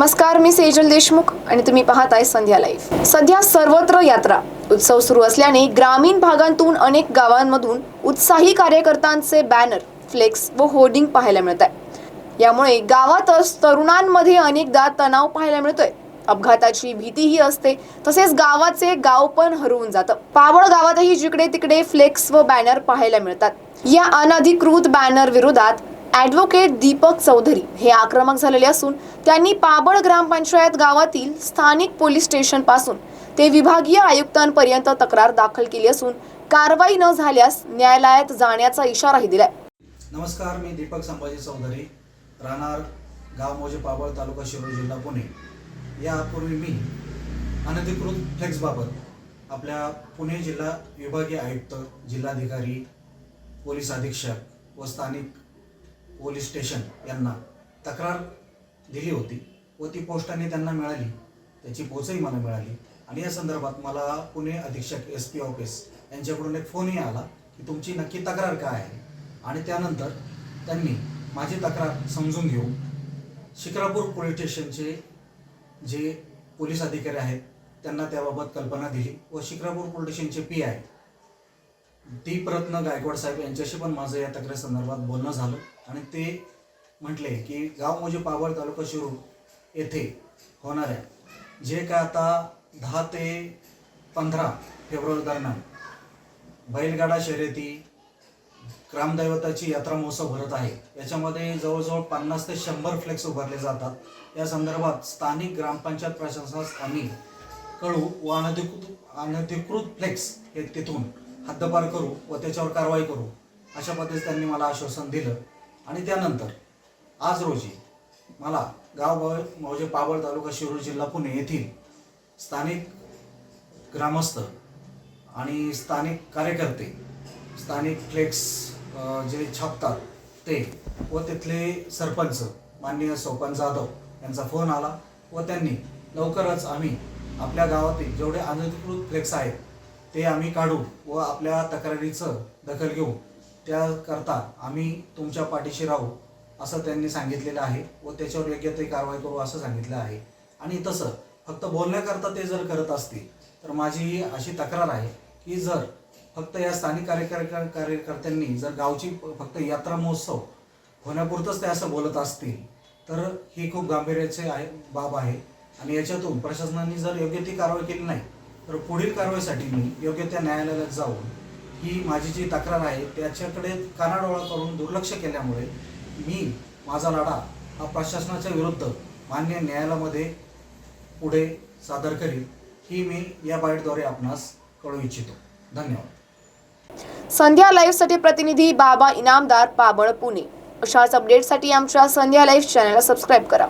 नमस्कार मी सेजल देशमुख आणि तुम्ही पाहताय संध्या लाईव्ह. सध्या सर्वत्र यात्रा. उत्सव सुरू असल्याने ग्रामीण भागांतून अनेक गावांमधून उत्साही कार्यकर्त्यांचे बॅनर फ्लेक्स व होर्डिंग पाहायला मिळत आहे यामुळे गावातच तरुणांमध्ये अनेकदा तणाव पाहायला मिळतोय. अपघाताची भीतीही असते. तसेच गावाचे गाव पण हरवून जातं. पावळ गावातही जिकडे तिकडे फ्लेक्स व बॅनर पाहायला मिळतात. या अनधिकृत बॅनर विरोधात ॲडव्होकेट दीपक चौधरी हे आक्रमक झालेले असून त्यांनी पाबळ ग्रामपंचायत गावातील स्थानिक पोलीस स्टेशनपासून ते विभागीय आयुक्तांपर्यंत तक्रार दाखल केली असून कारवाई न झाल्यास न्यायालयात जाण्याचा इशाराही दिलाय. नमस्कार मी दीपक संभाजी चौधरी राहणार गाव मोजे पाबळ तालुका शिरोळ जिल्हा पुणे. यापूर्वी मी अनधिकृत फ्लेक्सबाबत आपल्या पुणे जिल्हा विभागीय आयुक्त जिल्हाधिकारी पोलीस अधीक्षक व स्थानिक पोलीस स्टेशन यांना तक्रार दिली होती व ती पोस्टाने त्यांना मिळाली. त्याची पोचही मला मिळाली. आणि या संदर्भात मला पुणे अधीक्षक एस पी ऑफिस यांच्याकडून एक फोनही आला की तुमची नक्की तक्रार काय आहे? आणि त्यानंतर त्यांनी माझी तक्रार समजून घेऊन शिक्रापूर पोलीस स्टेशनचे जे पोलीस अधिकारी आहेत त्यांना त्याबाबत कल्पना दिली व शिक्रापूर पोलीस स्टेशनचे पी आय दीप प्रत्न गायकवाड साहेब यांच्याशी पण माझं या तक्रार संदर्भात बोलणं झालं. आणि ते म्हटले की गाव मोजे पावळ तालुका शिरूर येथे होणाऱ्या जे काय आता दहा ते पंधरा फेब्रुवारी दरम्यान बैलगाडा शर्यती ग्रामदैवताची यात्रा महोत्सव भरत आहे. याच्यामध्ये जवळजवळ पन्नास ते शंभर फ्लेक्स उभारले जातात. या संदर्भात स्थानिक ग्रामपंचायत प्रशासनास आम्ही कळू व अनधिकृत अनधिकृत फ्लेक्स हे तिथून हद्दपार करू व त्याच्यावर कारवाई करू अशा पद्धतीने त्यांनी मला आश्वासन दिलं. आणि त्यानंतर आज रोजी मला गाव मौजे पाबळ तालुका शिरूर जिल्हा पुणे येथील स्थानिक ग्रामस्थ आणि स्थानिक कार्यकर्ते स्थानिक फ्लेक्स जे छापतात ते व तिथले सरपंच माननीय सोपन जाधव यांचा फोन आला व त्यांनी लवकरच आम्ही आपल्या गावातील जेवढे अनधिकृत फ्लेक्स आहेत ते आम्ही काढू व आपल्या तक्रारीचं दखल घेऊ. त्याकरता आम्ही तुमच्या पाठीशी राहू असं त्यांनी सांगितलेलं आहे व त्याच्यावर योग्य ते कारवाई करू असं सांगितलं आहे. आणि तसं फक्त बोलण्याकरता ते जर करत असतील तर माझी अशी तक्रार आहे की जर फक्त या स्थानिक कार्यकर कार्यकर्त्यांनी जर गावची फक्त यात्रा महोत्सव होण्यापुरतंच ते असं बोलत असतील तर ही खूप गांभीर्याची आहे बाब आहे. आणि याच्यातून प्रशासनाने जर योग्य ती कारवाई केली नाही तर पुढील कारवाईसाठी मी योग्य त्या न्यायालयात जाऊन ही माझी जी तक्रार आहे त्याच्याकडे कानाडोळा करून दुर्लक्ष केल्यामुळे मी माझा लढा हा प्रशासनाच्या विरुद्ध मान्य न्यायालयामध्ये पुढे सादर करील ही मी या बाईटद्वारे आपणास कळू इच्छितो. धन्यवाद. संध्या लाईव्हसाठी प्रतिनिधी बाबा इनामदार पाबळ पुणे. अशाच अपडेटसाठी आमच्या संध्या लाईव्ह चॅनलला सबस्क्राईब करा.